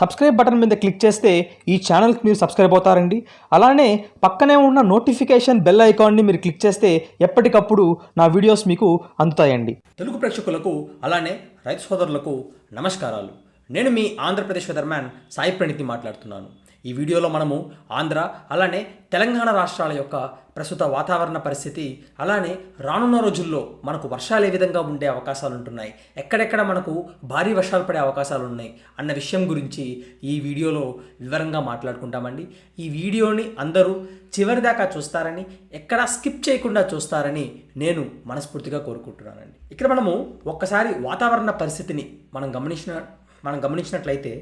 Subscribe button మీద click చేస్తే ఈ ఛానల్కి మీరు సబ్స్క్రైబ్ అవుతారండి. అలానే పక్కనే ఉన్న నోటిఫికేషన్ బెల్ ఐకాన్ని మీరు క్లిక్ చేస్తే ఎప్పటికప్పుడు నా వీడియోస్ మీకు అందుతాయండి. తెలుగు ప్రేక్షకులకు అలానే రైతు సోదరులకు నమస్కారాలు. నేను మీ ఆంధ్రప్రదేశ్ వెదర్మ్యాన్ సాయి ప్రణితి మాట్లాడుతున్నాను. ఈ వీడియోలో మనము ఆంధ్ర అలానే తెలంగాణ రాష్ట్రాల యొక్క ప్రస్తుత వాతావరణ పరిస్థితి అలానే రానున్న రోజుల్లో మనకు వర్షాలు ఏ విధంగా ఉండే అవకాశాలు ఉంటున్నాయి ఎక్కడెక్కడ మనకు భారీ వర్షాలు పడే అవకాశాలు ఉన్నాయి అన్న విషయం గురించి ఈ వీడియోలో వివరంగా మాట్లాడుకుంటామండి. ఈ వీడియోని అందరూ చివరి దాకా చూస్తారని ఎక్కడా స్కిప్ చేయకుండా చూస్తారని నేను మనస్ఫూర్తిగా కోరుకుంటున్నానండి. ఇక్కడ మనము ఒక్కసారి వాతావరణ పరిస్థితిని మనం గమనించిన మనం గమనించినట్లయితే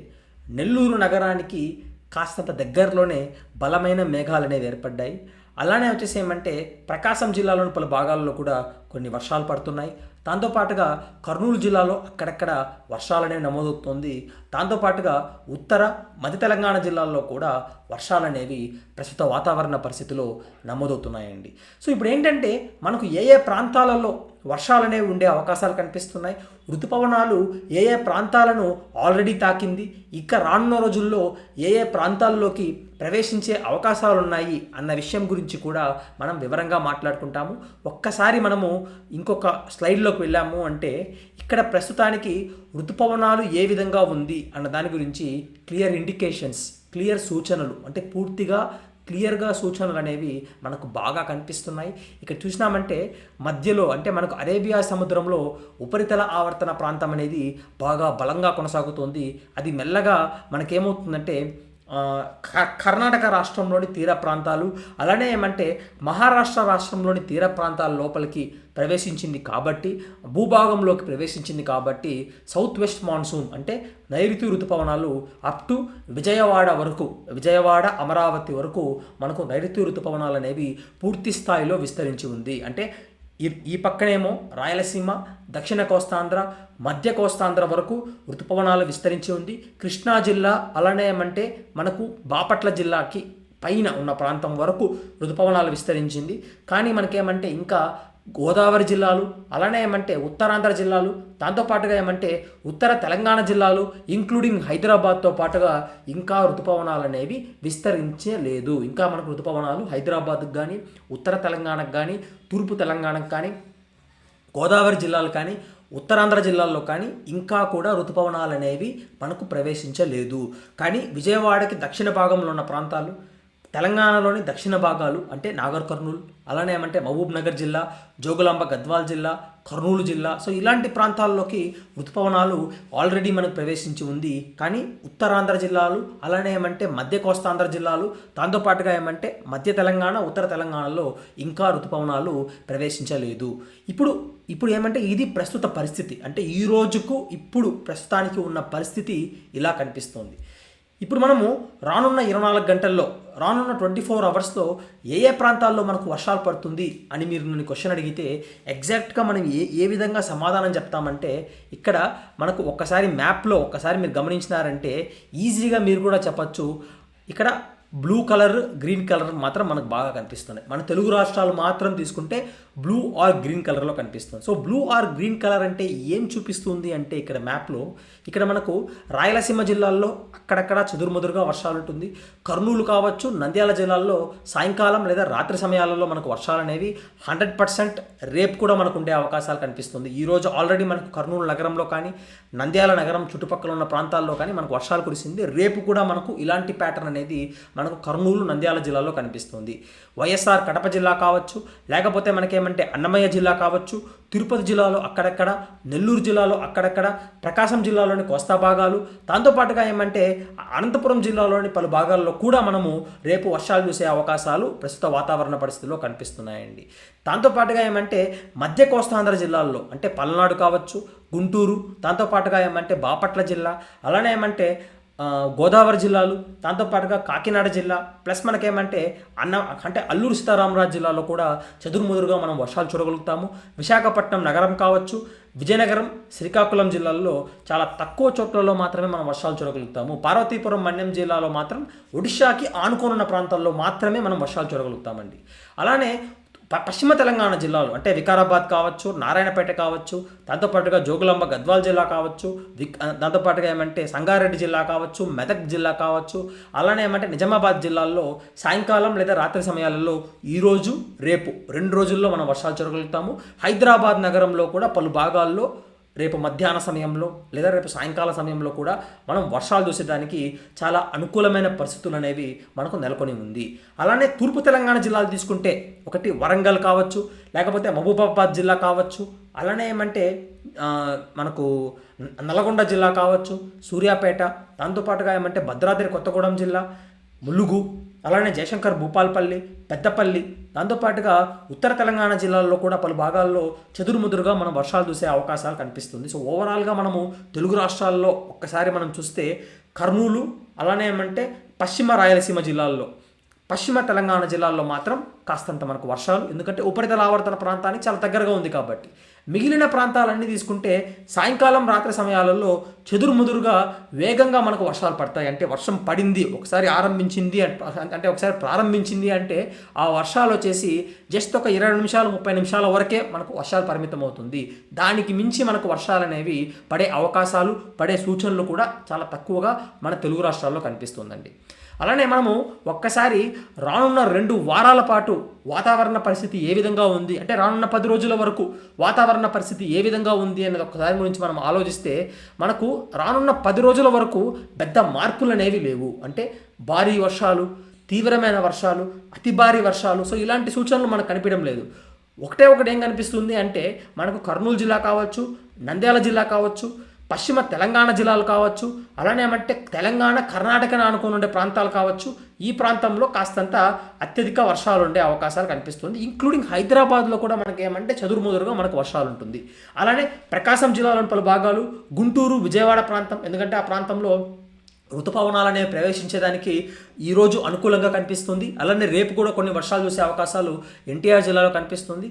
నెల్లూరు నగరానికి కాస్తంత దగ్గరలోనే బలమైన మేఘాలు అనేవి ఏర్పడ్డాయి. అలానే వచ్చేసి ఏమంటే ప్రకాశం జిల్లాలోని పలు భాగాల్లో కూడా కొన్ని వర్షాలు పడుతున్నాయి. దాంతోపాటుగా కర్నూలు జిల్లాలో అక్కడక్కడ వర్షాలు అనేవి నమోదవుతుంది. దాంతోపాటుగా ఉత్తర మధ్య తెలంగాణ జిల్లాల్లో కూడా వర్షాలు అనేవి ప్రస్తుత వాతావరణ పరిస్థితిలో నమోదవుతున్నాయండి. సో ఇప్పుడు ఏంటంటే మనకు ఏ ఏ ప్రాంతాలలో వర్షాలనే ఉండే అవకాశాలు కనిపిస్తున్నాయి. ఋతుపవనాలు ఏ ఏ ప్రాంతాలను ఆల్రెడీ తాకింది. ఇక రానున్న రోజుల్లో ఏ ఏ ప్రాంతాల్లోకి ప్రవేశించే అవకాశాలు ఉన్నాయి అన్న విషయం గురించి కూడా మనం వివరంగా మాట్లాడుకుంటాము. ఒక్కసారి మనము ఇంకొక స్లైడ్లోకి వెళ్ళాము అంటే ఇక్కడ ప్రస్తుతానికి ఋతుపవనాలు ఏ విధంగా ఉంది అన్న దాని గురించి క్లియర్ ఇండికేషన్స్ క్లియర్ సూచనలు అంటే పూర్తిగా క్లియర్గా సూచనలు అనేవి మనకు బాగా కనిపిస్తున్నాయి. ఇక్కడ చూసినామంటే మధ్యలో అంటే మనకు అరేబియా సముద్రంలో ఉపరితల ఆవర్తన ప్రాంతం అనేది బాగా బలంగా కొనసాగుతోంది. అది మెల్లగా మనకేమవుతుందంటే కర్ణాటక రాష్ట్రంలోని తీర ప్రాంతాలు అలానే ఏమంటే మహారాష్ట్ర రాష్ట్రంలోని తీర ప్రాంతాల లోపలికి ప్రవేశించింది కాబట్టి భూభాగంలోకి ప్రవేశించింది కాబట్టి సౌత్ వెస్ట్ మాన్సూన్ అంటే నైరుతి ఋతుపవనాలు అప్ టు విజయవాడ వరకు విజయవాడ అమరావతి వరకు మనకు నైరుతి ఋతుపవనాలు అనేవి పూర్తి స్థాయిలో విస్తరించి ఉంది. అంటే ఈ ఈ పక్కనేమో రాయలసీమ దక్షిణ కోస్తాంధ్ర మధ్య కోస్తాంధ్ర వరకు ఋతుపవనాలు విస్తరించి ఉంది. కృష్ణా జిల్లా అలానే మనకు బాపట్ల జిల్లాకి పైన ఉన్న ప్రాంతం వరకు ఋతుపవనాలు విస్తరించింది. కానీ మనకేమంటే ఇంకా గోదావరి జిల్లాలు అలానే ఏమంటే ఉత్తరాంధ్ర జిల్లాలు దాంతోపాటుగా ఏమంటే ఉత్తర తెలంగాణ జిల్లాలు ఇంక్లూడింగ్ హైదరాబాద్తో పాటుగా ఇంకా ఋతుపవనాలు అనేవి విస్తరించలేదు. ఇంకా మనకు ఋతుపవనాలు హైదరాబాద్కి కానీ ఉత్తర తెలంగాణకు కానీ తూర్పు తెలంగాణకు కానీ గోదావరి జిల్లాలు కానీ ఉత్తరాంధ్ర జిల్లాల్లో కానీ ఇంకా కూడా ఋతుపవనాలు అనేవి మనకు ప్రవేశించలేదు. కానీ విజయవాడకి దక్షిణ భాగంలో ఉన్న ప్రాంతాలు తెలంగాణలోని దక్షిణ భాగాలు అంటే నాగర్ కర్నూలు అలానే ఏమంటే మహబూబ్ నగర్ జిల్లా జోగులాంబ గద్వాల్ జిల్లా కర్నూలు జిల్లా. సో ఇలాంటి ప్రాంతాల్లోకి ఋతుపవనాలు ఆల్రెడీ మనకు ప్రవేశించి ఉంది. కానీ ఉత్తరాంధ్ర జిల్లాలు అలానే ఏమంటే మధ్య కోస్తాంధ్ర జిల్లాలు దాంతోపాటుగా ఏమంటే మధ్య తెలంగాణ ఉత్తర తెలంగాణలో ఇంకా ఋతుపవనాలు ప్రవేశించలేదు. ఇప్పుడు ఇప్పుడు ఏమంటే ఇది ప్రస్తుత పరిస్థితి. అంటే ఈ రోజుకు ఇప్పుడు ప్రస్తుతానికి ఉన్న పరిస్థితి ఇలా కనిపిస్తోంది. ఇప్పుడు మనము రానున్న ఇరవై నాలుగు గంటల్లో రానున్న ట్వంటీ ఫోర్ అవర్స్లో ఏ ఏ ప్రాంతాల్లో మనకు వర్షాలు పడుతుంది అని మీరు నన్ను క్వశ్చన్ అడిగితే ఎగ్జాక్ట్గా మనం ఏ ఏ విధంగా సమాధానం చెప్తామంటే ఇక్కడ మనకు ఒక్కసారి మ్యాప్లో ఒక్కసారి మీరు గమనించినారంటే ఈజీగా మీరు కూడా చెప్పచ్చు. ఇక్కడ బ్లూ కలర్ గ్రీన్ కలర్ మాత్రం మనకు బాగా కనిపిస్తున్నాయి. మన తెలుగు రాష్ట్రాలు మాత్రం తీసుకుంటే బ్లూ ఆర్ గ్రీన్ కలర్లో కనిపిస్తుంది. So blue or green colour అంటే ఏం చూపిస్తుంది అంటే ఇక్కడ మ్యాప్లో ఇక్కడ మనకు రాయలసీమ జిల్లాల్లో అక్కడక్కడ చెదురుమదురుగా వర్షాలు ఉంటుంది. కర్నూలు కావచ్చు నంద్యాల జిల్లాల్లో సాయంకాలం లేదా రాత్రి సమయాలలో మనకు వర్షాలు అనేవి హండ్రెడ్ పర్సెంట్ రేపు కూడా మనకు ఉండే అవకాశాలు కనిపిస్తుంది. ఈరోజు ఆల్రెడీ మనకు కర్నూలు నగరంలో కానీ నంద్యాల నగరం చుట్టుపక్కల ఉన్న ప్రాంతాల్లో కానీ మనకు వర్షాలు కురిసింది. రేపు కూడా మనకు ఇలాంటి ప్యాటర్న్ అనేది మనకు కర్నూలు నంద్యాల జిల్లాలో కనిపిస్తుంది. వైఎస్ఆర్ కడప జిల్లా కావచ్చు లేకపోతే అంటే అన్నమయ్య జిల్లా కావచ్చు తిరుపతి జిల్లాలో అక్కడక్కడ నెల్లూరు జిల్లాలో అక్కడక్కడ ప్రకాశం జిల్లాలోని కోస్తా భాగాలు. దాంతోపాటుగా ఏమంటే అనంతపురం జిల్లాలోని పలు భాగాల్లో కూడా మనము రేపు వర్షాలు చూసే అవకాశాలు ప్రస్తుత వాతావరణ పరిస్థితుల్లో కనిపిస్తున్నాయండి. దాంతోపాటుగా ఏమంటే మధ్య కోస్తాంధ్ర జిల్లాల్లో అంటే పల్నాడు కావచ్చు గుంటూరు దాంతోపాటుగా ఏమంటే బాపట్ల జిల్లా. అలానే ఏమంటే గోదావరి జిల్లాలు దాంతోపాటుగా కాకినాడ జిల్లా ప్లస్ మనకేమంటే అన్న అంటే అల్లూరు సీతారామరాజు జిల్లాలో కూడా చెదురుముదురుగా మనం వర్షాలు చూడగలుగుతాము. విశాఖపట్నం నగరం కావచ్చు విజయనగరం శ్రీకాకుళం జిల్లాల్లో చాలా తక్కువ చోట్లలో మాత్రమే మనం వర్షాలు చూడగలుగుతాము. పార్వతీపురం మన్యం జిల్లాలో మాత్రం ఒడిశాకి ఆనుకోనున్న ప్రాంతాల్లో మాత్రమే మనం వర్షాలు చూడగలుగుతామండి. అలానే పశ్చిమ తెలంగాణ జిల్లాలు అంటే వికారాబాద్ కావచ్చు నారాయణపేట కావచ్చు దాంతోపాటుగా జోగులాంబ గద్వాల్ జిల్లా కావచ్చు విక్ దాంతోపాటుగా ఏమంటే సంగారెడ్డి జిల్లా కావచ్చు మెదక్ జిల్లా కావచ్చు అలానే ఏమంటే నిజామాబాద్ జిల్లాల్లో సాయంకాలం లేదా రాత్రి సమయాలలో ఈరోజు రేపు రెండు రోజుల్లో మనం వర్షాలు జరగలుగుతాము హైదరాబాద్ నగరంలో కూడా పలు భాగాల్లో రేపు మధ్యాహ్న సమయంలో లేదా రేపు సాయంకాల సమయంలో కూడా మనం వర్షాలు చూసేదానికి చాలా అనుకూలమైన పరిస్థితులు అనేవి మనకు నెలకొని ఉంది. అలానే తూర్పు తెలంగాణ జిల్లాలు తీసుకుంటే ఒకటి వరంగల్ కావచ్చు లేకపోతే మహబూబాబాద్ జిల్లా కావచ్చు అలానే ఏమంటే మనకు నల్గొండ జిల్లా కావచ్చు సూర్యాపేట దాంతోపాటుగా ఏమంటే భద్రాద్రి కొత్తగూడెం జిల్లా ములుగు అలానే జయశంకర్ భూపాల్పల్లి పెద్దపల్లి దాంతోపాటుగా ఉత్తర తెలంగాణ జిల్లాల్లో కూడా పలు భాగాల్లో చెదురుముదురుగా మనం వర్షాలు చూసే అవకాశాలు కనిపిస్తుంది. సో ఓవరాల్గా మనము తెలుగు రాష్ట్రాల్లో ఒక్కసారి మనం చూస్తే కర్నూలు అలానే ఏమంటే పశ్చిమ రాయలసీమ జిల్లాల్లో పశ్చిమ తెలంగాణ జిల్లాల్లో మాత్రం కాస్తంత మనకు వర్షాలు ఎందుకంటే ఉపరితల ఆవర్తన ప్రాంతానికి చాలా దగ్గరగా ఉంది కాబట్టి. మిగిలిన ప్రాంతాలన్నీ తీసుకుంటే సాయంకాలం రాత్రి సమయాలలో చెదురుముదురుగా వేగంగా మనకు వర్షాలు పడతాయి. అంటే వర్షం పడింది ఒకసారి ఆరంభించింది అంటే అంటే ఒకసారి ప్రారంభించింది అంటే ఆ వర్షాలు వచ్చేసి జస్ట్ ఒక ఇరవై నిమిషాలు ముప్పై నిమిషాల వరకే మనకు వర్షాలు పరిమితం అవుతుంది దానికి మించి మనకు వర్షాలు అనేవి పడే అవకాశాలు పడే సూచనలు కూడా చాలా తక్కువగా మన తెలుగు రాష్ట్రాల్లో కనిపిస్తుందండి. అలానే మనము ఒక్కసారి రానున్న రెండు వారాల పాటు వాతావరణ పరిస్థితి ఏ విధంగా ఉంది? అంటే రానున్న పది రోజుల వరకు వాతావరణ పరిస్థితి ఏ విధంగా ఉంది అనేది ఒకసారి గురించి మనం ఆలోచిస్తే మనకు రానున్న పది రోజుల వరకు పెద్ద మార్పులు అనేవి లేవు. అంటే భారీ వర్షాలు తీవ్రమైన వర్షాలు అతి భారీ వర్షాలు. సో ఇలాంటి సూచనలు మనకు కనిపించడం లేదు. ఒకటే ఒకటి ఏం కనిపిస్తుంది అంటే మనకు కర్నూలు జిల్లా కావచ్చు నంద్యాల జిల్లా కావచ్చు పశ్చిమ తెలంగాణ జిల్లాలు కావచ్చు అలానే ఏమంటే తెలంగాణ కర్ణాటకను అనుకుని ఉండే ప్రాంతాలు కావచ్చు ఈ ప్రాంతంలో కాస్తంత అత్యధిక వర్షాలు ఉండే అవకాశాలు కనిపిస్తుంది. ఇంక్లూడింగ్ హైదరాబాద్లో కూడా మనకి ఏమంటే చదురుముదురుగా మనకు వర్షాలు ఉంటుంది. అలానే ప్రకాశం జిల్లాలోని పలు భాగాలు గుంటూరు విజయవాడ ప్రాంతం ఎందుకంటే ఆ ప్రాంతంలో ఋతుపవనాలు అనేవి ప్రవేశించేదానికి ఈరోజు అనుకూలంగా కనిపిస్తుంది. అలానే రేపు కూడా కొన్ని వర్షాలు చూసే అవకాశాలు ఎన్టీఆర్ జిల్లాలో కనిపిస్తుంది.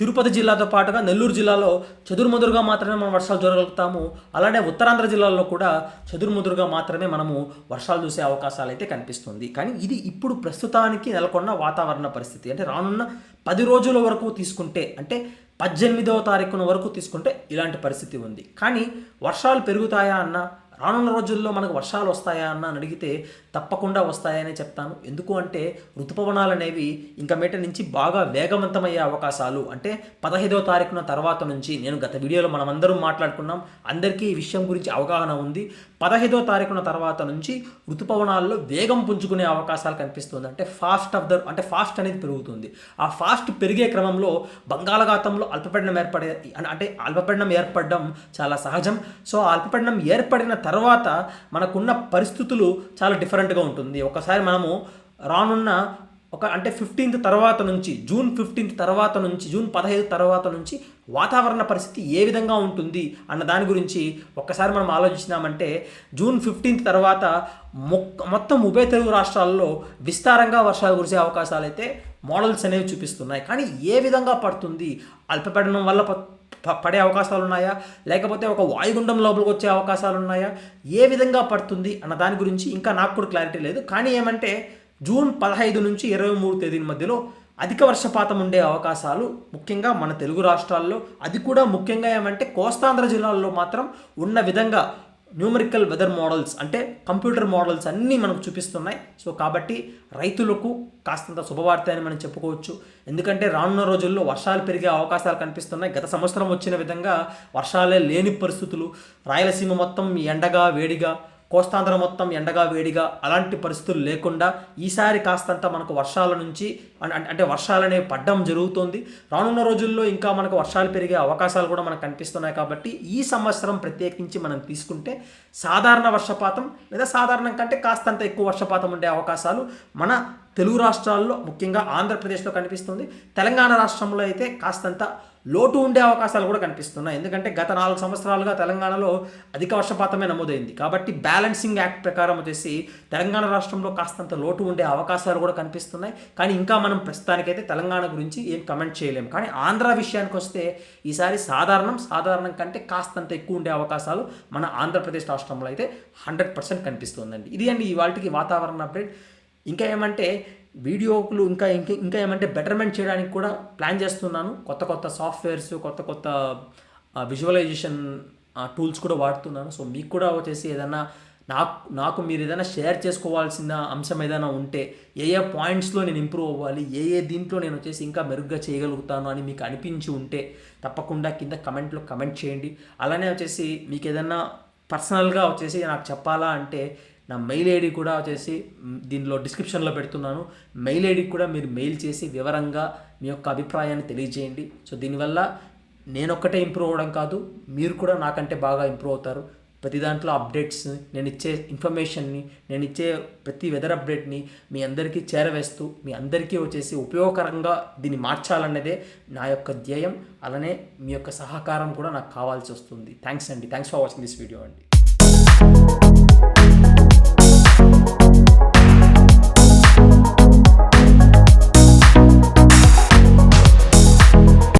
తిరుపతి జిల్లాతో పాటుగా నెల్లూరు జిల్లాలో చెదురుముదురుగా మాత్రమే మనం వర్షాలు చూడగలుగుతాము అలానే ఉత్తరాంధ్ర జిల్లాల్లో కూడా చెదురుముదురుగా మాత్రమే మనము వర్షాలు చూసే అవకాశాలు అయితే కనిపిస్తుంది. కానీ ఇది ఇప్పుడు ప్రస్తుతానికి నెలకొన్న వాతావరణ పరిస్థితి. అంటే రానున్న పది రోజుల వరకు తీసుకుంటే అంటే పద్దెనిమిదవ తారీఖున వరకు తీసుకుంటే ఇలాంటి పరిస్థితి ఉంది. కానీ వర్షాలు పెరుగుతాయా అన్న రానున్న రోజుల్లో మనకు వర్షాలు వస్తాయా అన్న అడిగితే తప్పకుండా వస్తాయనే చెప్తాను. ఎందుకు అంటే ఋతుపవనాలు అనేవి ఇంకా మీట నుంచి బాగా వేగవంతమయ్యే అవకాశాలు. అంటే పదహైదవ తారీఖున తర్వాత నుంచి నేను గత వీడియోలో మనం మాట్లాడుకున్నాం. అందరికీ ఈ విషయం గురించి అవగాహన ఉంది. పదహైదవ తారీఖున తర్వాత నుంచి ఋతుపవనాల్లో వేగం పుంజుకునే అవకాశాలు కనిపిస్తుంది. అంటే ఫాస్ట్ ఆఫ్ ద అంటే ఫాస్ట్ అనేది పెరుగుతుంది. ఆ ఫాస్ట్ పెరిగే క్రమంలో బంగాళాఖాతంలో అల్పపీడనం ఏర్పడే అంటే అల్పపీడనం ఏర్పడడం చాలా సహజం. సో ఆ అల్పపీడనం ఏర్పడిన తర్వాత మనకున్న పరిస్థితులు చాలా డిఫరెంట్గా ఉంటుంది. ఒకసారి మనము రానున్న ఒక అంటే ఫిఫ్టీన్త్ తర్వాత నుంచి జూన్ ఫిఫ్టీన్త్ తర్వాత నుంచి జూన్ పదహైదు తర్వాత నుంచి వాతావరణ పరిస్థితి ఏ విధంగా ఉంటుంది అన్న దాని గురించి ఒక్కసారి మనం ఆలోచించినామంటే జూన్ ఫిఫ్టీన్త్ తర్వాత మొక్ మొత్తం ఉభయ తెలుగు రాష్ట్రాల్లో విస్తారంగా వర్షాలు కురిసే అవకాశాలు అయితే మోడల్స్ అనేవి చూపిస్తున్నాయి. కానీ ఏ విధంగా పడుతుంది? అల్పపడడం వల్ల ప- ప- పడే అవకాశాలు ఉన్నాయా? లేకపోతే ఒక వాయుగుండం లోపలికి వచ్చే అవకాశాలు ఉన్నాయా? ఏ విధంగా పడుతుంది అన్న దాని గురించి ఇంకా నాకు కూడా క్లారిటీ లేదు. కానీ ఏమంటే జూన్ పదహైదు నుంచి ఇరవై మూడు తేదీల మధ్యలో అధిక వర్షపాతం ఉండే అవకాశాలు ముఖ్యంగా మన తెలుగు రాష్ట్రాల్లో. అది కూడా ముఖ్యంగా ఏమంటే కోస్తాంధ్ర జిల్లాల్లో మాత్రం ఉన్న విధంగా న్యూమరికల్ వెదర్ మోడల్స్ అంటే కంప్యూటర్ మోడల్స్ అన్నీ మనకు చూపిస్తున్నాయి. సో కాబట్టి రైతులకు కాస్తంత శుభవార్త అని మనం చెప్పుకోవచ్చు. ఎందుకంటే రానున్న రోజుల్లో వర్షాలు పెరిగే అవకాశాలు కనిపిస్తున్నాయి. గత సంవత్సరం వచ్చిన విధంగా వర్షాలే లేని పరిస్థితులు. రాయలసీమ మొత్తం ఎండగా వేడిగా కోస్తాంధ్ర మొత్తం ఎండగా వేడిగా అలాంటి పరిస్థితులు లేకుండా ఈసారి కాస్తంత మనకు వర్షాల నుంచి అంటే వర్షాలు అనేవి పడ్డం జరుగుతుంది. రానున్న రోజుల్లో ఇంకా మనకు వర్షాలు పెరిగే అవకాశాలు కూడా మనకు కనిపిస్తున్నాయి కాబట్టి ఈ సంవత్సరం ప్రత్యేకించి మనం తీసుకుంటే సాధారణ వర్షపాతం లేదా సాధారణం కంటే కాస్తంత ఎక్కువ వర్షపాతం ఉండే అవకాశాలు మన తెలుగు రాష్ట్రాల్లో ముఖ్యంగా ఆంధ్రప్రదేశ్లో కనిపిస్తుంది. తెలంగాణ రాష్ట్రంలో అయితే కాస్తంత లోటు ఉండే అవకాశాలు కూడా కనిపిస్తున్నాయి. ఎందుకంటే గత నాలుగు సంవత్సరాలుగా తెలంగాణలో అధిక వర్షపాతమే నమోదైంది. కాబట్టి బ్యాలెన్సింగ్ యాక్ట్ ప్రకారం వచ్చేసి తెలంగాణ రాష్ట్రంలో కాస్తంత లోటు ఉండే అవకాశాలు కూడా కనిపిస్తున్నాయి. కానీ ఇంకా మనం ప్రస్తుతానికైతే తెలంగాణ గురించి ఏం కమెంట్ చేయలేము కానీ ఆంధ్ర విషయానికి వస్తే ఈసారి సాధారణం సాధారణం కంటే కాస్తంత ఎక్కువ ఉండే అవకాశాలు మన ఆంధ్రప్రదేశ్ రాష్ట్రంలో అయితే హండ్రెడ్ పర్సెంట్ కనిపిస్తుందండి. ఇది అండి ఇవాళకి వాతావరణ అప్డేట్. ఇంకా ఏమంటే వీడియోలు ఇంకా ఇంకా ఇంకా ఏమంటే బెటర్మెంట్ చేయడానికి కూడా ప్లాన్ చేస్తున్నాను. కొత్త కొత్త సాఫ్ట్వేర్స్ కొత్త కొత్త విజువలైజేషన్ టూల్స్ కూడా వాడుతున్నాను. సో మీకు కూడా వచ్చేసి ఏదైనా నాకు నాకు మీరు ఏదైనా షేర్ చేసుకోవాల్సిన అంశం ఏదైనా ఉంటే ఏ ఏ పాయింట్స్లో నేను ఇంప్రూవ్ అవ్వాలి ఏ ఏ దీంట్లో నేను వచ్చేసి ఇంకా మెరుగ్గా చేయగలుగుతాను అని మీకు అనిపించి ఉంటే తప్పకుండా కింద కమెంట్లో కమెంట్ చేయండి. అలానే వచ్చేసి మీకు ఏదైనా పర్సనల్గా వచ్చేసి నాకు చెప్పాలా అంటే నా మెయిల్ ఐడి కూడా వచ్చేసి దీనిలో డిస్క్రిప్షన్లో పెడుతున్నాను. మెయిల్ ఐడికి కూడా మీరు మెయిల్ చేసి వివరంగా మీ యొక్క అభిప్రాయాన్ని తెలియజేయండి. సో దీనివల్ల నేనొక్కటే ఇంప్రూవ్ అవ్వడం కాదు మీరు కూడా నాకంటే బాగా ఇంప్రూవ్ అవుతారు. ప్రతి దాంట్లో అప్డేట్స్ నేను ఇచ్చే ఇన్ఫర్మేషన్ని నేను ఇచ్చే ప్రతి వెదర్ అప్డేట్ని మీ అందరికీ చేరవేస్తూ మీ అందరికీ వచ్చేసి ఉపయోగకరంగా దీన్ని మార్చాలన్నదే నా యొక్క ధ్యేయం. అలానే మీ యొక్క సహకారం కూడా నాకు కావాల్సి వస్తుంది. థ్యాంక్స్ అండి. Thanks for watching this video అండి.